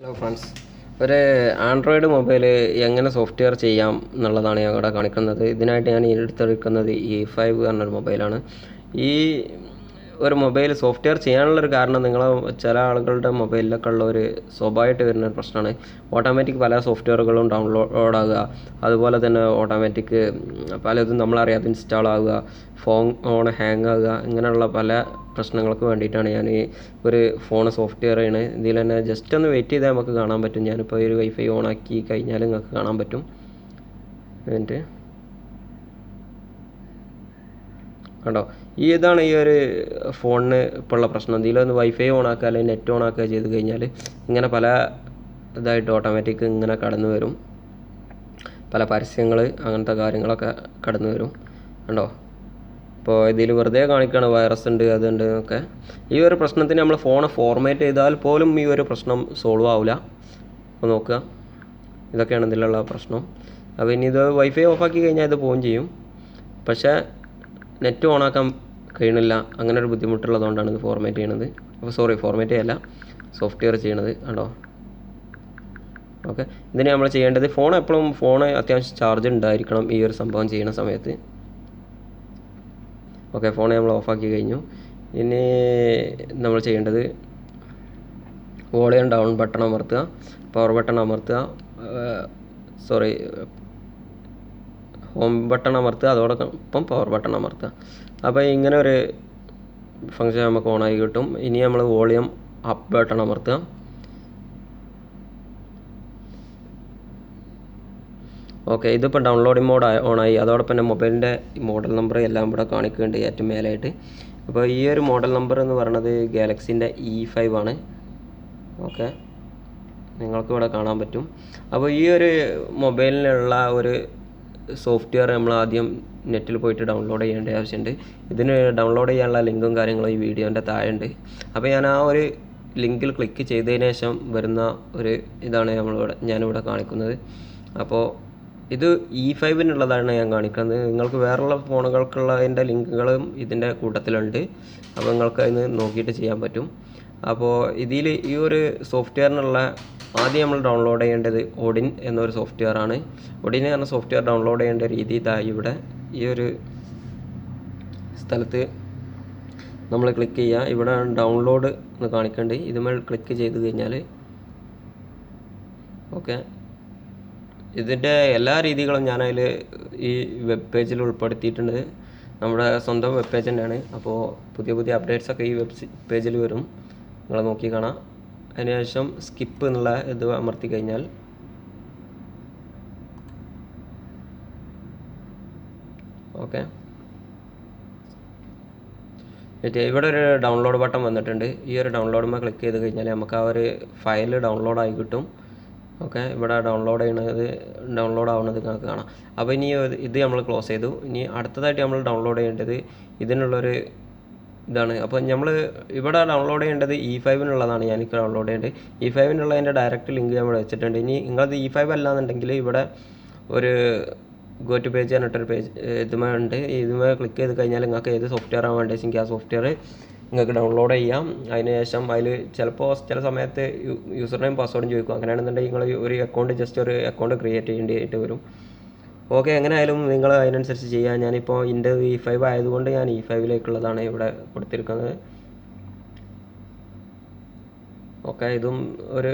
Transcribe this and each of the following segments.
Hello friends ഒരു android mobile എങ്ങനെ software ചെയ്യാം എന്നുള്ളതാണ് ഞാൻ ഇവിടെ കാണിക്കുന്നത്. ഇതിനായിട്ട് ഞാൻ എടുത്തെടുക്കുന്നത് ഇ ഫൈവ് എന്നൊരു മൊബൈലാണ് ഈ ഒരു മൊബൈൽ സോഫ്റ്റ്വെയർ ചെയ്യാനുള്ള ഒരു കാരണം നിങ്ങൾ ചില ആളുകളുടെ മൊബൈലിലൊക്കെ ഉള്ള ഒരു സ്വഭാവമായിട്ട് വരുന്ന ഒരു പ്രശ്നമാണ്. ഓട്ടോമാറ്റിക് പല സോഫ്റ്റ്വെയറുകളും ഡൗൺലോഡ് ആകുക അതുപോലെ തന്നെ ഓട്ടോമാറ്റിക് പലതും നമ്മളറിയാതെ ഇൻസ്റ്റാൾ ആകുക ഫോൺ ഓൺ ഹാങ് ആകുക ഇങ്ങനെയുള്ള പല പ്രശ്നങ്ങൾക്ക് വേണ്ടിയിട്ടാണ് ഞാൻ ഈ ഒരു ഫോൺ സോഫ്റ്റ്വെയർ ആണ്. ഇതിൽ തന്നെ ജസ്റ്റ് ഒന്ന് വെയിറ്റ് ചെയ്താൽ നമുക്ക് കാണാൻ പറ്റും. ഞാനിപ്പോൾ ഒരു വൈഫൈ ഓൺ ആക്കി കഴിഞ്ഞാൽ നിങ്ങൾക്ക് കാണാൻ പറ്റും. എന്നിട്ട് കണ്ടോ? ഈ ഇതാണ് ഈ ഒരു ഫോണിന് ഇപ്പോൾ ഉള്ള പ്രശ്നം. ഇതിലൊന്ന് വൈഫൈ ഓൺ ആക്കുക അല്ലെങ്കിൽ നെറ്റ് ഓൺ ആക്കുക ചെയ്ത് കഴിഞ്ഞാൽ ഇങ്ങനെ പല ഇതായിട്ട് ഓട്ടോമാറ്റിക് ഇങ്ങനെ കടന്നു വരും. പല പരസ്യങ്ങൾ അങ്ങനത്തെ കാര്യങ്ങളൊക്കെ കടന്നു വരും. കണ്ടോ? ഇപ്പോൾ ഇതിൽ വെറുതെ കാണിക്കുകയാണ് വൈറസ് ഉണ്ട് അതുണ്ട് ഒക്കെ. ഈ ഒരു പ്രശ്നത്തിന് നമ്മൾ ഫോൺ ഫോർമാറ്റ് ചെയ്താൽ പോലും ഈ ഒരു പ്രശ്നം സോൾവ് ആവില്ല അപ്പോൾ നോക്കുക. ഇതൊക്കെയാണ് ഇതിലുള്ള പ്രശ്നം. അപ്പോൾ ഇനി ഇത് വൈഫൈ ഓഫാക്കി കഴിഞ്ഞാൽ ഇത് പോവുകയും ചെയ്യും. പക്ഷേ നെറ്റ് ഓണാക്കാൻ കഴിയണില്ല അങ്ങനെ ഒരു ബുദ്ധിമുട്ടുള്ളതുകൊണ്ടാണ് ഇത് ഫോർമാറ്റ് ചെയ്യണത്. അപ്പോൾ സോറി ഫോർമാറ്റ് ചെയ്യല്ല. സോഫ്റ്റ്വെയർ ചെയ്യണത് കണ്ടോ? ഓക്കെ. ഇതിന് നമ്മൾ ചെയ്യേണ്ടത് ഫോൺ എപ്പോഴും ഫോൺ അത്യാവശ്യം ചാർജ് ഉണ്ടായിരിക്കണം ഈ ഒരു സംഭവം ചെയ്യുന്ന സമയത്ത്. ഓക്കെ ഫോൺ നമ്മൾ ഓഫാക്കി കഴിഞ്ഞു. ഇനി നമ്മൾ ചെയ്യേണ്ടത് വോളിയം ഡൗൺ ബട്ടൺ അമർത്തുക പവർ ബട്ടൺ അമർത്തുക സോറി ഹോം ബട്ടൺ അമർത്തുക അതോടൊപ്പം പവർ ബട്ടൺ അമർത്തുക. അപ്പോൾ ഇങ്ങനെ ഒരു ഫങ്ഷൻ നമുക്ക് ഓണായി കിട്ടും. ഇനി നമ്മൾ വോളിയം അപ്പ് ബട്ടൺ അമർത്തുക. ഓക്കെ ഇതിപ്പോൾ ഡൗൺലോഡിംഗ് മോഡ് ഓണായി അതോടൊപ്പം തന്നെ മൊബൈലിന്റെ മോഡൽ നമ്പർ എല്ലാം ഇവിടെ കാണിക്കുന്നുണ്ട് ഏറ്റവും മേലായിട്ട്. അപ്പോൾ ഈ ഒരു മോഡൽ നമ്പർ എന്ന് പറയുന്നത് ഗാലക്സിന്റെ ഇ ഫൈവ് ആണ്. ഓക്കെ നിങ്ങൾക്ക് ഇവിടെ കാണാൻ പറ്റും. അപ്പോൾ ഈ ഒരു മൊബൈലിനുള്ള ഒരു സോഫ്റ്റ്വെയർ നമ്മൾ ആദ്യം നെറ്റിൽ പോയിട്ട് ഡൗൺലോഡ് ചെയ്യേണ്ട ആവശ്യമുണ്ട്. ഇതിന് ഡൗൺലോഡ് ചെയ്യാനുള്ള ലിങ്കും കാര്യങ്ങളും ഈ വീഡിയോന്റെ താഴെ ഉണ്ട് അപ്പോൾ ഞാൻ ആ ഒരു ലിങ്കിൽ ക്ലിക്ക് ചെയ്തതിന് ശേഷം വരുന്ന ഒരു ഇതാണ് നമ്മളിവിടെ ഞാനിവിടെ കാണിക്കുന്നത്. അപ്പോൾ ഇത് ഇ ഫൈവിനുള്ളതാണ് ഞാൻ കാണിക്കുന്നത്. നിങ്ങൾക്ക് വേറെയുള്ള ഫോണുകൾക്കുള്ള അതിന്റെ ലിങ്കുകളും ഇതിന്റെ കൂട്ടത്തിലുണ്ട്. അപ്പോൾ നിങ്ങൾക്ക് അതിന് നോക്കിയിട്ട് ചെയ്യാൻ പറ്റും. അപ്പോൾ ഇതിൽ ഈ ഒരു സോഫ്റ്റ്വെയറിനുള്ള ആദ്യം നമ്മൾ ഡൗൺലോഡ് ചെയ്യേണ്ടത് ഒഡിൻ എന്നൊരു സോഫ്റ്റ്വെയർ ആണ് ഒഡിൻ എന്ന സോഫ്റ്റ്വെയർ ഡൗൺലോഡ് ചെയ്യേണ്ട രീതി ഇതാ ഇവിടെ. ഈ ഒരു സ്ഥലത്ത് നമ്മൾ ക്ലിക്ക് ചെയ്യുക. ഇവിടെ ഡൗൺലോഡ് എന്ന് കാണിക്കേണ്ടത് ഇതുമേൽ ക്ലിക്ക് ചെയ്ത് കഴിഞ്ഞാൽ ഓക്കെ ഇതിന്റെ എല്ലാ രീതികളും ഞാൻ അതിൽ ഈ വെബ് പേജിൽ ഉൾപ്പെടുത്തിയിട്ടുണ്ട്. നമ്മുടെ സ്വന്തം വെബ് പേജ് തന്നെയാണ്. അപ്പോൾ പുതിയ പുതിയ അപ്ഡേറ്റ്സ് ഒക്കെ ഈ വെബ് പേജിൽ വരും. നിങ്ങൾ നോക്കി കാണാം. അതിനുശേഷം സ്കിപ്പ് എന്നുള്ള ഇത് അമർത്തി കഴിഞ്ഞാൽ ഓക്കെ. ഇവിടെ ഒരു ഡൗൺലോഡ് ബട്ടൺ വന്നിട്ടുണ്ട്. ഈ ഒരു ഡൗൺലോഡുമ്പോൾ ക്ലിക്ക് ചെയ്ത് കഴിഞ്ഞാൽ നമുക്ക് ആ ഒരു ഫയൽ ഡൗൺലോഡ് ആയി കിട്ടും. ഓക്കെ ഇവിടെ ഡൗൺലോഡ് ചെയ്യണത് ഡൗൺലോഡ് ആവുന്നത് നിങ്ങൾക്ക് കാണാം. അപ്പോൾ ഇനി ഇത് നമ്മൾ ക്ലോസ് ചെയ്തു. ഇനി അടുത്തതായിട്ട് നമ്മൾ ഡൗൺലോഡ് ചെയ്യേണ്ടത് ഇതിനുള്ളൊരു ഇതാണ്. അപ്പോൾ നമ്മൾ ഇവിടെ ഡൗൺലോഡ് ചെയ്യേണ്ടത് ഇ ഫൈവിനുള്ളതാണ് ഞാനിപ്പോൾ ഡൗൺലോഡ് ചെയ്യേണ്ടത്. ഇ ഫൈവിനുള്ളതിന്റെ ഡയറക്റ്റ് ലിങ്ക് നമ്മൾ വെച്ചിട്ടുണ്ട്. ഇനി നിങ്ങളത് ഇ ഫൈവ് അല്ലാന്നുണ്ടെങ്കിൽ ഇവിടെ ഒരു ഗോ ടു പേജ് പറഞ്ഞിട്ടൊരു പേജ് ഇതുമേ ഉണ്ട്. ഇതുമേ ക്ലിക്ക് ചെയ്ത് കഴിഞ്ഞാൽ നിങ്ങൾക്ക് ഏത് സോഫ്റ്റ്വെയർ ആണ് വേണ്ടതെങ്കിൽ ആ സോഫ്റ്റ്വെയർ നിങ്ങൾക്ക് ഡൗൺലോഡ് ചെയ്യാം. അതിന് ശേഷം അതിൽ ചിലപ്പോൾ ചില സമയത്ത് യൂസർ നെയിം പാസ്വേഡും ചോദിക്കും. അങ്ങനെയാണെന്നുണ്ടെങ്കിൽ നിങ്ങൾ ഒരു അക്കൗണ്ട് ജസ്റ്റ് ഒരു അക്കൗണ്ട് ക്രിയേറ്റ് ചെയ്യേണ്ടി വരും. ഓക്കെ എങ്ങനെയായാലും നിങ്ങൾ അതിനനുസരിച്ച് ചെയ്യാം. ഞാനിപ്പോൾ എന്റെ ഇ ഫൈവ് ആയതുകൊണ്ട് ഞാൻ ഇ ഫൈവിലേക്കുള്ളതാണ് ഇവിടെ കൊടുത്തിരിക്കുന്നത്. ഓക്കെ ഇതും ഒരു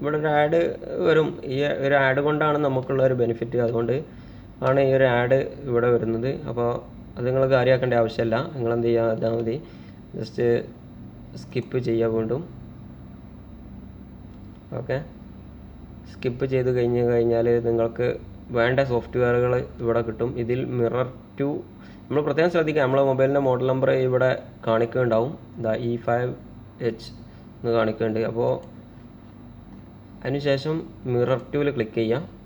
ഇവിടെ ഒരു ആഡ് വരും. ഈ ഒരു ആഡ് കൊണ്ടാണ് നമുക്കുള്ള ഒരു ബെനിഫിറ്റ് അതുകൊണ്ട് ആണ് ഈ ഒരു ആഡ് ഇവിടെ വരുന്നത്. അപ്പോൾ അത് നിങ്ങൾ കാര്യമാക്കേണ്ട ആവശ്യമില്ല. നിങ്ങൾ എന്ത് ചെയ്യുക മതി. ജസ്റ്റ് സ്കിപ്പ് ചെയ്യുക വീണ്ടും. ഓക്കെ. സ്കിപ്പ് ചെയ്ത് കഴിഞ്ഞ് കഴിഞ്ഞാൽ നിങ്ങൾക്ക് വേണ്ട സോഫ്റ്റ്വെയറുകൾ ഇവിടെ കിട്ടും. ഇതിൽ മിറർ ടു നമ്മൾ പ്രത്യേകം ശ്രദ്ധിക്കുക നമ്മളെ മൊബൈലിന്റെ മോഡൽ നമ്പർ ഇവിടെ കാണിക്കുന്നുണ്ടാവും. ഇതാ ഇ ഫൈവ് എച്ച് എന്ന് കാണിക്കുന്നുണ്ട്. അപ്പോൾ അതിനുശേഷം മിറർ ടുവിൽ ക്ലിക്ക് ചെയ്യാം.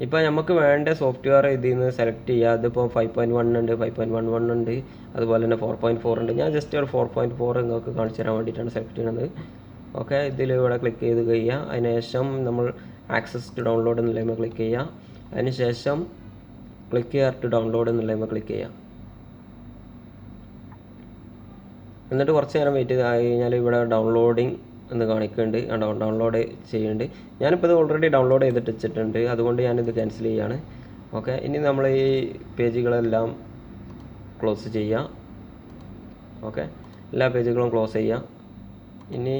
ഇപ്പോൾ നമുക്ക് വേണ്ട സോഫ്റ്റ്വെയർ ഇതിൽ നിന്ന് സെലക്ട് ചെയ്യുക അതിപ്പോൾ ഫൈവ് പോയിന്റ് വൺ ഉണ്ട് ഫൈവ് പോയിന്റ് വൺ വൺ ഉണ്ട് അതുപോലെ തന്നെ ഫോർ പോയിന്റ് ഫോർ ഉണ്ട്. ഞാൻ ജസ്റ്റ് ഒരു ഫോർ പോയിന്റ് ഫോർ നിങ്ങൾക്ക് കാണിച്ചു തരാൻ വേണ്ടിയിട്ടാണ് സെലക്ട് ചെയ്യുന്നത് ഓക്കെ ഇതിൽ ഇവിടെ ക്ലിക്ക് ചെയ്ത് കഴിയുക അതിനുശേഷം നമ്മൾ ആക്സസ് ടു ഡൗൺലോഡ് എന്നുള്ളതിൽ ക്ലിക്ക് ചെയ്യുക അതിനുശേഷം ക്ലിക്ക് ചെയ്യാർ ടു ഡൗൺലോഡ് എന്നുള്ളതിൽ ക്ലിക്ക് ചെയ്യുക എന്നിട്ട് കുറച്ച് നേരം വെയിറ്റ് ചെയ്ത് കഴിഞ്ഞാൽ ഇവിടെ ഡൗൺലോഡിങ് എന്ന് കാണിക്കുന്നുണ്ട്. ഡൗൺലോഡ് ചെയ്യുന്നുണ്ട്. ഞാനിപ്പോൾ ഇത് ഓൾറെഡി ഡൗൺലോഡ് ചെയ്തിട്ട് വെച്ചിട്ടുണ്ട്. അതുകൊണ്ട് ഞാനിത് ക്യാൻസൽ ചെയ്യുകയാണ് ഓക്കെ ഇനി നമ്മൾ ഈ പേജുകളെല്ലാം ക്ലോസ് ചെയ്യാം. ഓക്കെ എല്ലാ പേജുകളും ക്ലോസ് ചെയ്യാം. ഇനി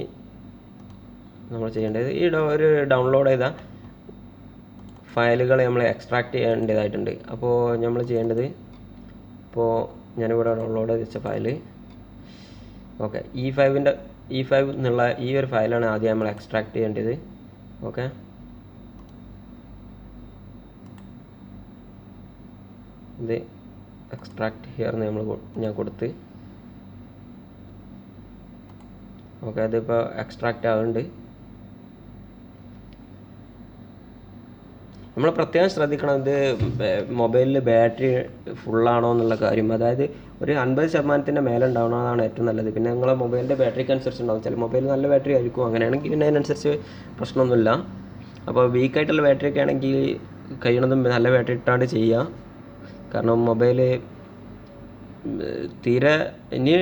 നമ്മൾ ചെയ്യേണ്ടത് ഈ ഒരു ഡൗൺലോഡ് ചെയ്ത ഫയലുകൾ നമ്മൾ എക്സ്ട്രാക്ട് ചെയ്യേണ്ടതായിട്ടുണ്ട്. അപ്പോൾ നമ്മൾ ചെയ്യേണ്ടത് ഇപ്പോൾ ഞാനിവിടെ ഡൗൺലോഡ് ചെയ്ത് വെച്ച ഫയൽ. ഓക്കെ ഇ ഫൈവിന്റെ ഇ ഫൈവ് എന്നുള്ള ഈ ഒരു ഫയലാണ് ആദ്യം നമ്മൾ എക്സ്ട്രാക്ട് ചെയ്യേണ്ടത്. ഓക്കെ ഇത് എക്സ്ട്രാക്ട് ഹിയർ നമ്മൾ ഞാൻ കൊടുത്ത്. ഓക്കെ അതിപ്പോൾ എക്സ്ട്രാക്റ്റ് ആകുന്നുണ്ട് നമ്മൾ പ്രത്യേകം ശ്രദ്ധിക്കണം ഇത് മൊബൈലിൽ ബാറ്ററി ഫുള്ളാണോ എന്നുള്ള കാര്യം. അതായത് ഒരു അൻപത് ശതമാനത്തിന്റെ മേലെ ഉണ്ടാവണമെന്നാണ് ഏറ്റവും നല്ലത്. പിന്നെ നിങ്ങളെ മൊബൈലിന്റെ ബാറ്ററിക്ക് അനുസരിച്ച് ഉണ്ടാവും. ചില മൊബൈൽ നല്ല ബാറ്ററി ആയിരിക്കും. അങ്ങനെയാണെങ്കിൽ പിന്നെ അതിനനുസരിച്ച് പ്രശ്നമൊന്നുമില്ല. അപ്പോൾ വീക്കായിട്ടുള്ള ബാറ്ററി ഒക്കെ ആണെങ്കിൽ കഴിയണതും നല്ല ബാറ്ററി ഇട്ടാണ്ട് ചെയ്യുക കാരണം മൊബൈൽ തീരെ ഇനി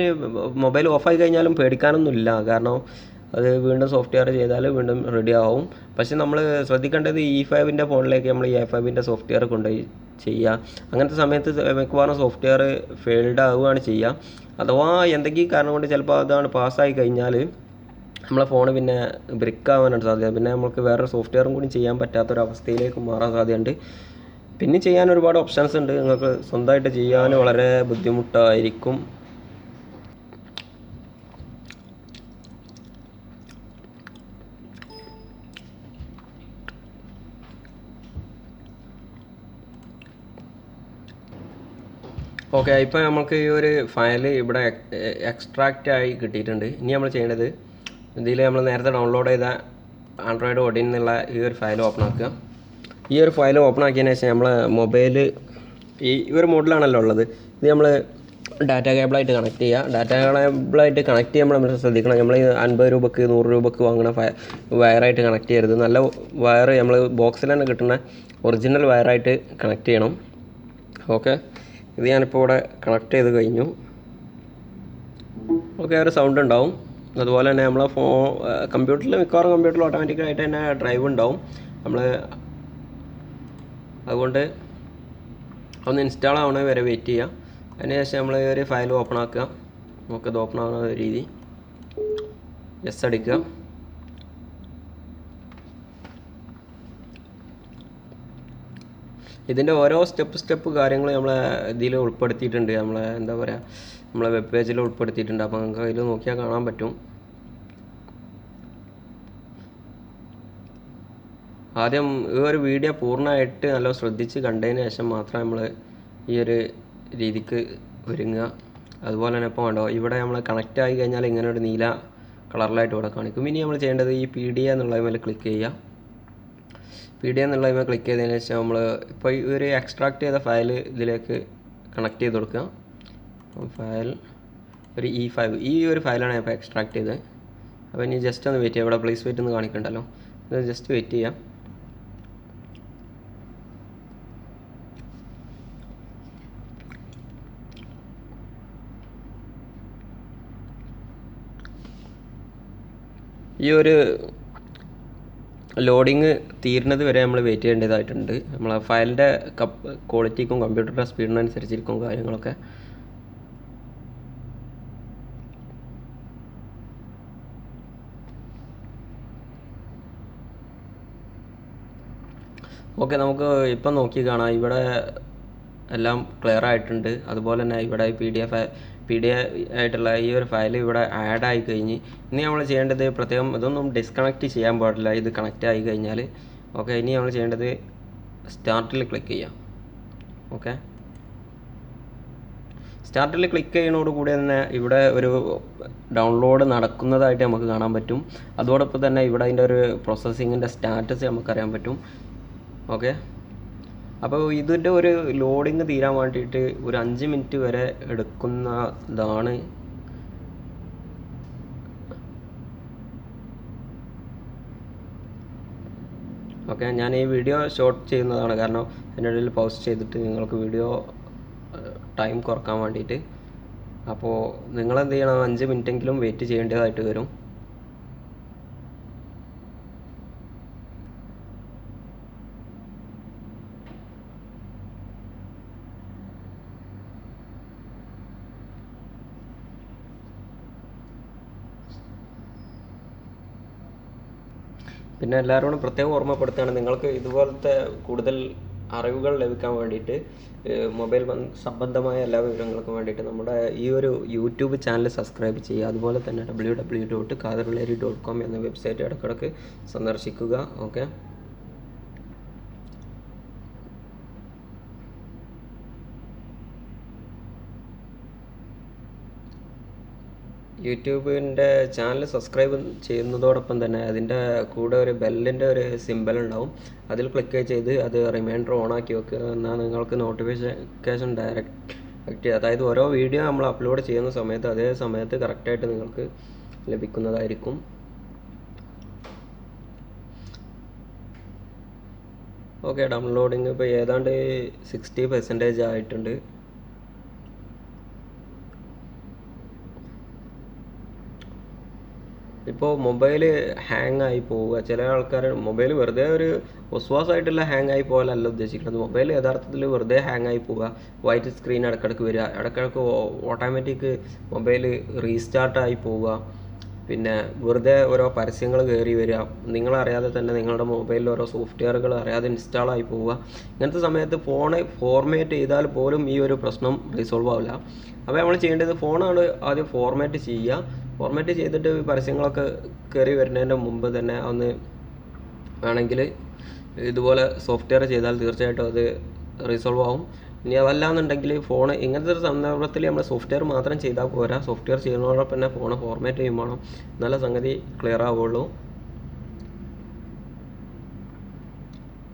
മൊബൈൽ ഓഫായി കഴിഞ്ഞാലും പേടിക്കാനൊന്നുമില്ല. കാരണം അത് വീണ്ടും സോഫ്റ്റ്വെയർ ചെയ്താൽ വീണ്ടും റെഡി ആവും. പക്ഷെ നമ്മൾ ശ്രദ്ധിക്കേണ്ടത് ഇ ഫൈവിന്റെ ഫോണിലേക്ക് നമ്മൾ ഇ ഫൈവിന്റെ സോഫ്റ്റ്വെയർ കൊണ്ടുപോയി ചെയ്യുക അങ്ങനത്തെ സമയത്ത് മിക്കവാറും സോഫ്റ്റ്വെയർ ഫെയിൽഡ് ആവുകയാണ് ചെയ്യുക അഥവാ എന്തെങ്കിലും കാരണം കൊണ്ട് ചിലപ്പോൾ അതാണ് പാസ്സായി കഴിഞ്ഞാൽ നമ്മളെ ഫോൺ പിന്നെ ബ്രിക്ക് ആവാനാണ് സാധ്യത. പിന്നെ നമുക്ക് വേറെ സോഫ്റ്റ്വെയറും കൂടി ചെയ്യാൻ പറ്റാത്തൊരവസ്ഥയിലേക്ക് മാറാൻ സാധ്യതയുണ്ട്. പിന്നെ ചെയ്യാൻ ഒരുപാട് ഓപ്ഷൻസ് ഉണ്ട്. നിങ്ങൾക്ക് സ്വന്തമായിട്ട് ചെയ്യാൻ വളരെ ബുദ്ധിമുട്ടായിരിക്കും. ഓക്കെ ഇപ്പോൾ നമുക്ക് ഈ ഒരു ഫയൽ ഇവിടെ എക്സ്ട്രാക്റ്റ് ആയി കിട്ടിയിട്ടുണ്ട്. ഇനി നമ്മൾ ചെയ്യേണ്ടത് ഇതിൽ നമ്മൾ നേരത്തെ ഡൗൺലോഡ് ചെയ്ത ആൻഡ്രോയിഡ് ഒടിയിൽ നിന്നുള്ള ഈ ഒരു ഫയൽ ഓപ്പൺ ആക്കുക. ഈ ഒരു ഫയൽ ഓപ്പൺ ആക്കിയതിന് ശേഷം നമ്മൾ മൊബൈൽ ഈ ഒരു മോഡലാണല്ലോ ഉള്ളത്. ഇത് നമ്മൾ ഡാറ്റ കേബിളായിട്ട് കണക്ട് ചെയ്യുക. ഡാറ്റ കേബിളായിട്ട് കണക്ട് ചെയ്യുമ്പോൾ നമ്മൾ ശ്രദ്ധിക്കണം. നമ്മൾ അൻപത് രൂപക്ക് നൂറ് രൂപക്ക് വാങ്ങുന്ന ഫയ വയറായിട്ട് കണക്ട് ചെയ്യരുത്. നല്ല വയർ നമ്മൾ ബോക്സിൽ തന്നെ കിട്ടുന്ന ഒറിജിനൽ വയറായിട്ട് കണക്ട് ചെയ്യണം. ഓക്കെ? ഇത് ഞാനിപ്പോൾ ഇവിടെ കണക്ട് ചെയ്ത് കഴിഞ്ഞു. ഓക്കെ ഒരു സൗണ്ട് ഉണ്ടാവും. അതുപോലെ തന്നെ നമ്മളെ ഫോ കമ്പ്യൂട്ടറിൽ മിക്കവാറും കമ്പ്യൂട്ടറിൽ ഓട്ടോമാറ്റിക്കായിട്ട് തന്നെ ഡ്രൈവ് ഉണ്ടാവും. നമ്മൾ അതുകൊണ്ട് ഒന്ന് ഇൻസ്റ്റാൾ ആവണ വരെ വെയിറ്റ് ചെയ്യുക അതിനുശേഷം നമ്മൾ ഒരു ഫയൽ ഓപ്പൺ ആക്കുക. നമുക്കത് ഓപ്പൺ ആവുന്ന രീതി. എസ് അടിക്കുക. ഇതിന്റെ ഓരോ സ്റ്റെപ്പ് സ്റ്റെപ്പ് കാര്യങ്ങൾ നമ്മളെ ഇതിൽ ഉൾപ്പെടുത്തിയിട്ടുണ്ട്. നമ്മളെ എന്താ പറയുക നമ്മളെ വെബ് പേജിൽ ഉൾപ്പെടുത്തിയിട്ടുണ്ട്. അപ്പോൾ നിങ്ങൾക്ക് അതിൽ നോക്കിയാൽ കാണാൻ പറ്റും. ആദ്യം ഈ ഒരു വീഡിയോ പൂർണമായിട്ട് നല്ല ശ്രദ്ധിച്ച് കണ്ടതിന് ശേഷം മാത്രം നമ്മൾ ഈ ഒരു രീതിക്ക് ഒരുങ്ങുക. അതുപോലെ തന്നെ ഇപ്പോൾ വേണ്ടോ ഇവിടെ നമ്മൾ കണക്റ്റ് ആയി കഴിഞ്ഞാൽ ഇങ്ങനെ ഒരു നീല കളറിലായിട്ട് ഇവിടെ കാണിക്കും. ഇനി നമ്മൾ ചെയ്യേണ്ടത് ഈ പി ഡി എന്നുള്ളതിൽ ക്ലിക്ക് ചെയ്യുക. പി ഡി എന്നുള്ളതിൽ ക്ലിക്ക് ചെയ്തതിന് ശേഷം നമ്മൾ ഇപ്പോൾ ഈ ഒരു എക്സ്ട്രാക്ട് ചെയ്ത ഫയൽ ഇതിലേക്ക് കണക്ട് ചെയ്ത് കൊടുക്കുക. ഫയൽ ഒരു ഇ ഫൈവ് ഈ ഒരു ഫയലാണ് ഞാൻ ഇപ്പോൾ എക്സ്ട്രാക്ട് ചെയ്തത്. അപ്പോൾ ഇനി ജസ്റ്റ് ഒന്ന് വെയിറ്റ് ചെയ്യാം ഇവിടെ പ്ലേസ് വെയിറ്റ് ഒന്ന് കാണിക്കണ്ടല്ലോ. ഇത് ജസ്റ്റ് വെയിറ്റ് ചെയ്യാം. ഈ ഒരു ലോഡിങ് തീരുന്നത് വരെ നമ്മൾ വെയിറ്റ് ചെയ്യേണ്ടതായിട്ടുണ്ട്. നമ്മൾ ആ ഫയലിന്റെ കപ്പ് ക്വാളിറ്റിക്കും കമ്പ്യൂട്ടറിന്റെ സ്പീഡിനനുസരിച്ചിരിക്കും കാര്യങ്ങളൊക്കെ. ഓക്കെ നമുക്ക് ഇപ്പം നോക്കി കാണാം. ഇവിടെ എല്ലാം ക്ലിയർ ആയിട്ടുണ്ട്. അതുപോലെ തന്നെ ഇവിടെ P D F P D ആയിട്ടുള്ള ഈ ഒരു ഫയൽ ഇവിടെ ആഡ് ആയി കഴിഞ്ഞ് ഇനി നമ്മൾ ചെയ്യേണ്ടത് പ്രത്യേകം ഇതൊന്നും ഡിസ്കണക്ട് ചെയ്യാൻ പാടില്ല. ഇത് കണക്റ്റ് ആയി കഴിഞ്ഞാൽ ഓക്കെ ഇനി നമ്മൾ ചെയ്യേണ്ടത് സ്റ്റാർട്ടിൽ ക്ലിക്ക് ചെയ്യാം. ഓക്കെ സ്റ്റാർട്ടിൽ ക്ലിക്ക് ചെയ്യുന്നതോട് കൂടി തന്നെ ഇവിടെ ഒരു ഡൗൺലോഡ് നടക്കുന്നതായിട്ട് നമുക്ക് കാണാൻ പറ്റും. അതോടൊപ്പം തന്നെ ഇവിടെ അതിന്റെ ഒരു പ്രോസസ്സിങ്ങിന്റെ സ്റ്റാറ്റസ് നമുക്കറിയാൻ പറ്റും. ഓക്കെ അപ്പോൾ ഇതിന്റെ ഒരു ലോഡിങ് തീരാൻ വേണ്ടിയിട്ട് ഒരു അഞ്ച് മിനിറ്റ് വരെ എടുക്കുന്നതാണ്. ഓക്കെ ഞാൻ ഈ വീഡിയോ ഷോർട്ട് ചെയ്യുന്നതാണ്. കാരണം അതിന്റെ ഇടയിൽ ചെയ്തിട്ട് നിങ്ങൾക്ക് വീഡിയോ ടൈം കുറയ്ക്കാൻ വേണ്ടിയിട്ട്. അപ്പോൾ നിങ്ങളെന്ത് ചെയ്യണം? അഞ്ച് മിനിറ്റെങ്കിലും വെയിറ്റ് ചെയ്യേണ്ടതായിട്ട് വരും. പിന്നെ എല്ലാവരോടും പ്രത്യേകം ഓർമ്മപ്പെടുത്തുകയാണ്. നിങ്ങൾക്ക് ഇതുപോലത്തെ കൂടുതൽ അറിവുകൾ ലഭിക്കാൻ വേണ്ടിയിട്ട് മൊബൈൽ സംബന്ധമായ എല്ലാ വിവരങ്ങൾക്കും വേണ്ടിയിട്ട് നമ്മുടെ ഈ ഒരു യൂട്യൂബ് ചാനൽ സബ്സ്ക്രൈബ് ചെയ്യുക. അതുപോലെ തന്നെ W W dot Katharulleri dot com എന്ന വെബ്സൈറ്റ് ഇടയ്ക്കിടയ്ക്ക് സന്ദർശിക്കുക. ഓക്കെ? യൂട്യൂബിന്റെ ചാനൽ സബ്സ്ക്രൈബ് ചെയ്യുന്നതോടൊപ്പം തന്നെ അതിന്റെ കൂടെ ഒരു ബെല്ലിന്റെ ഒരു സിമ്പൽ ഉണ്ടാവും. അതിൽ ക്ലിക്ക് ചെയ്ത് അത് റിമൈൻഡർ ഓൺ ആക്കി വെക്കുക എന്നാൽ നിങ്ങൾക്ക് നോട്ടിഫിക്കേഷൻ ഡയറക്റ്റ് അതായത് ഓരോ വീഡിയോ നമ്മൾ അപ്ലോഡ് ചെയ്യുന്ന സമയത്ത് അതേ സമയത്ത് കറക്റ്റായിട്ട് നിങ്ങൾക്ക് ലഭിക്കുന്നതായിരിക്കും. ഓക്കെ ഡൗൺലോഡിങ് ഇപ്പോൾ ഏതാണ്ട് സിക്സ്റ്റി പെർസെന്റേജ് ആയിട്ടുണ്ട്. ഇപ്പോൾ മൊബൈൽ ഹാങ് ആയി പോവുക. ചില ആൾക്കാർ മൊബൈൽ വെറുതെ ഒരു ഒസ്വാസായിട്ടുള്ള ഹാങ് ആയി പോകാനല്ല ഉദ്ദേശിക്കുന്നത്. മൊബൈൽ യഥാർത്ഥത്തിൽ വെറുതെ ഹാങ് ആയി പോവുക. വൈറ്റ് സ്ക്രീൻ ഇടക്കിടക്ക് വരിക. ഇടക്കിടക്ക് ഓട്ടോമാറ്റിക് മൊബൈൽ റീസ്റ്റാർട്ട് ആയി പോവുക. പിന്നെ വെറുതെ ഓരോ പരസ്യങ്ങൾ കയറി വരിക. നിങ്ങളറിയാതെ തന്നെ നിങ്ങളുടെ മൊബൈലിൽ ഓരോ സോഫ്റ്റ്വെയറുകൾ അറിയാതെ ഇൻസ്റ്റാൾ ആയി പോവുക. ഇങ്ങനത്തെ സമയത്ത് ഫോൺ ഫോർമാറ്റ് ചെയ്താൽ പോലും ഈ ഒരു പ്രശ്നം റിസോൾവ് ആവില്ല. അപ്പോൾ നമ്മൾ ചെയ്യേണ്ടത് ഫോണാണ് ആദ്യം ഫോർമാറ്റ് ചെയ്യുക. ഫോർമാറ്റ് ചെയ്തിട്ട് പരസ്യങ്ങളൊക്കെ കയറി വരുന്നതിന്റെ മുമ്പ് തന്നെ ഒന്ന് വേണമെങ്കിൽ ഇതുപോലെ സോഫ്റ്റ്വെയർ ചെയ്താൽ തീർച്ചയായിട്ടും അത് റിസോൾവ് ആവും. ഇനി അതല്ലാന്നുണ്ടെങ്കിൽ ഫോൺ ഇങ്ങനത്തെ ഒരു സന്ദർഭത്തിൽ നമ്മൾ സോഫ്റ്റ്വെയർ മാത്രം ചെയ്താൽ പോരാ. സോഫ്റ്റ്വെയർ ചെയ്യുന്നതോടൊപ്പം തന്നെ ഫോൺ ഫോർമാറ്റ് ചെയ്യും വേണം. നല്ല സംഗതി ക്ലിയർ ആവുള്ളൂ.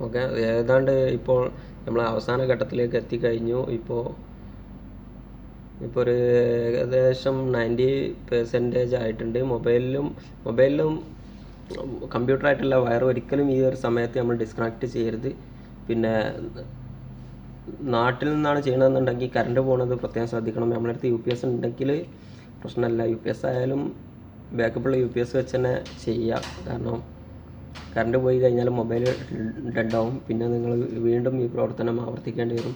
ഓക്കെ ഏതാണ്ട് ഇപ്പോൾ നമ്മൾ അവസാന ഘട്ടത്തിലേക്ക് എത്തിക്കഴിഞ്ഞു. ഇപ്പോൾ ഇപ്പോൾ ഒരു ഏകദേശം നയന്റി പെർസെന്റേജ് ആയിട്ടുണ്ട്. മൊബൈലിലും മൊബൈലിലും കമ്പ്യൂട്ടറായിട്ടുള്ള വയർ ഒരിക്കലും ഈ ഒരു സമയത്ത് നമ്മൾ ഡിസ്കണക്ട് ചെയ്യരുത്. പിന്നെ നാട്ടിൽ നിന്നാണ് ചെയ്യണമെന്നുണ്ടെങ്കിൽ കറണ്ട് പോകുന്നത് പ്രത്യേകം ശ്രദ്ധിക്കണം. നമ്മളടുത്ത് യു പി എസ് ഉണ്ടെങ്കിൽ പ്രശ്നമല്ല. യു പി എസ് ആയാലും ബാക്കപ്പുള്ള യു പി എസ് വെച്ച് തന്നെ ചെയ്യുക കാരണം കറണ്ട് പോയി കഴിഞ്ഞാൽ മൊബൈൽ ഡെഡ് ആവും. പിന്നെ നിങ്ങൾ വീണ്ടും ഈ പ്രവർത്തനം ആവർത്തിക്കേണ്ടി വരും.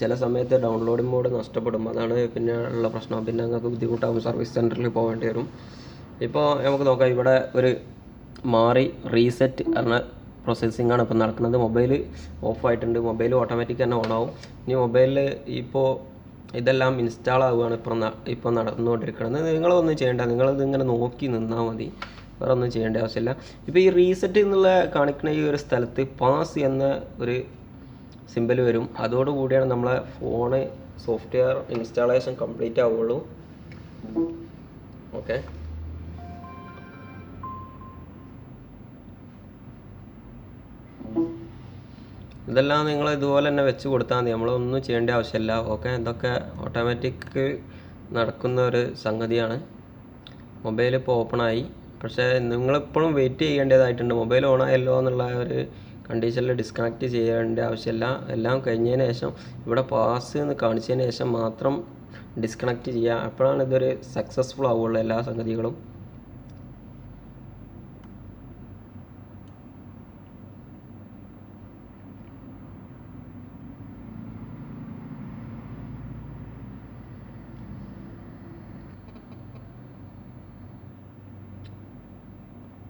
ചില സമയത്ത് ഡൗൺലോഡ് മോഡ് നഷ്ടപ്പെടും. അതാണ് പിന്നെ ഉള്ള പ്രശ്നം. പിന്നെ നിങ്ങൾക്ക് ബുദ്ധിമുട്ടാകും സർവീസ് സെന്ററിൽ പോകേണ്ടി വരും. ഇപ്പോൾ നമുക്ക് നോക്കാം. ഇവിടെ ഒരു മാറി റീസെറ്റ് പറഞ്ഞ പ്രോസസ്സിംഗ് ആണ് ഇപ്പോൾ നടക്കുന്നത്. മൊബൈൽ ഓഫ് ആയിട്ടുണ്ട്. മൊബൈൽ ഓട്ടോമാറ്റിക് തന്നെ ഓൺ ആവും. ഇനി മൊബൈലിൽ ഇപ്പോൾ ഇതെല്ലാം ഇൻസ്റ്റാൾ ആവുകയാണ് ഇപ്പോൾ ഇപ്പോൾ നടന്നുകൊണ്ടിരിക്കുന്നത്. നിങ്ങളൊന്നും ചെയ്യേണ്ട. നിങ്ങളിത് ഇങ്ങനെ നോക്കി നിന്നാൽ മതി. വേറെ ഒന്നും ചെയ്യേണ്ട ആവശ്യമില്ല. ഇപ്പോൾ ഈ റീസെറ്റ് എന്നുള്ള കാണിക്കുന്ന ഈ ഒരു സ്ഥലത്ത് പാസ് എന്ന ഒരു സിമ്പിൾ വരും. അതോടുകൂടിയാണ് നമ്മളെ ഫോണ് സോഫ്റ്റ്വെയർ ഇൻസ്റ്റാളേഷൻ കംപ്ലീറ്റ് ആവുള്ളൂ. ഓക്കെ ഇതെല്ലാം നിങ്ങൾ ഇതുപോലെ തന്നെ വെച്ച് കൊടുത്താൽ മതി. നമ്മളൊന്നും ചെയ്യേണ്ട ആവശ്യമില്ല. ഓക്കെ ഇതൊക്കെ ഓട്ടോമാറ്റിക് നടക്കുന്ന ഒരു സംഗതിയാണ്. മൊബൈൽ ഇപ്പോൾ ആയി. പക്ഷേ നിങ്ങളിപ്പോഴും വെയിറ്റ് ചെയ്യേണ്ടതായിട്ടുണ്ട്. മൊബൈൽ ഓൺ ആയല്ലോ എന്നുള്ള ഒരു കണ്ടീഷനിൽ ഡിസ്കണക്ട് ചെയ്യേണ്ട ആവശ്യമില്ല. എല്ലാം കഴിഞ്ഞതിന് ശേഷം ഇവിടെ പാസ് എന്ന് കാണിച്ചതിന് ശേഷം മാത്രം ഡിസ്കണക്ട് ചെയ്യുക. അപ്പോഴാണ് ഇതൊരു സക്സസ്ഫുൾ ആവുള്ളൂ എല്ലാ സംഗതികളും.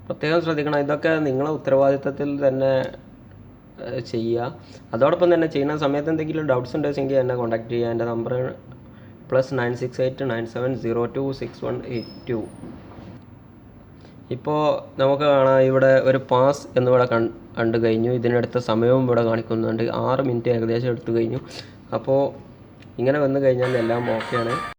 പ്രത്യേകം ശ്രദ്ധിക്കണം. ഇതൊക്കെ നിങ്ങളുടെ ഉത്തരവാദിത്തത്തിൽ തന്നെ ചെയ്യുക. അതോടൊപ്പം തന്നെ ചെയ്യുന്ന സമയത്ത് എന്തെങ്കിലും ഡൗട്ട്സ് ഉണ്ടെങ്കിൽ എന്നെ കോൺടാക്ട് ചെയ്യുക. എന്റെ number plus nine six eight nine seven zero two six one eight two ഇപ്പോൾ നമുക്ക് കാണാം ഇവിടെ ഒരു പാസ് എന്നിവിടെ കണ്ടു കഴിഞ്ഞു. ഇതിനടുത്ത സമയവും ഇവിടെ കാണിക്കുന്നുണ്ട്. ആറ് മിനിറ്റ് ഏകദേശം എടുത്തു കഴിഞ്ഞു. അപ്പോൾ ഇങ്ങനെ വന്നു കഴിഞ്ഞാൽ എല്ലാം ഓക്കെയാണ്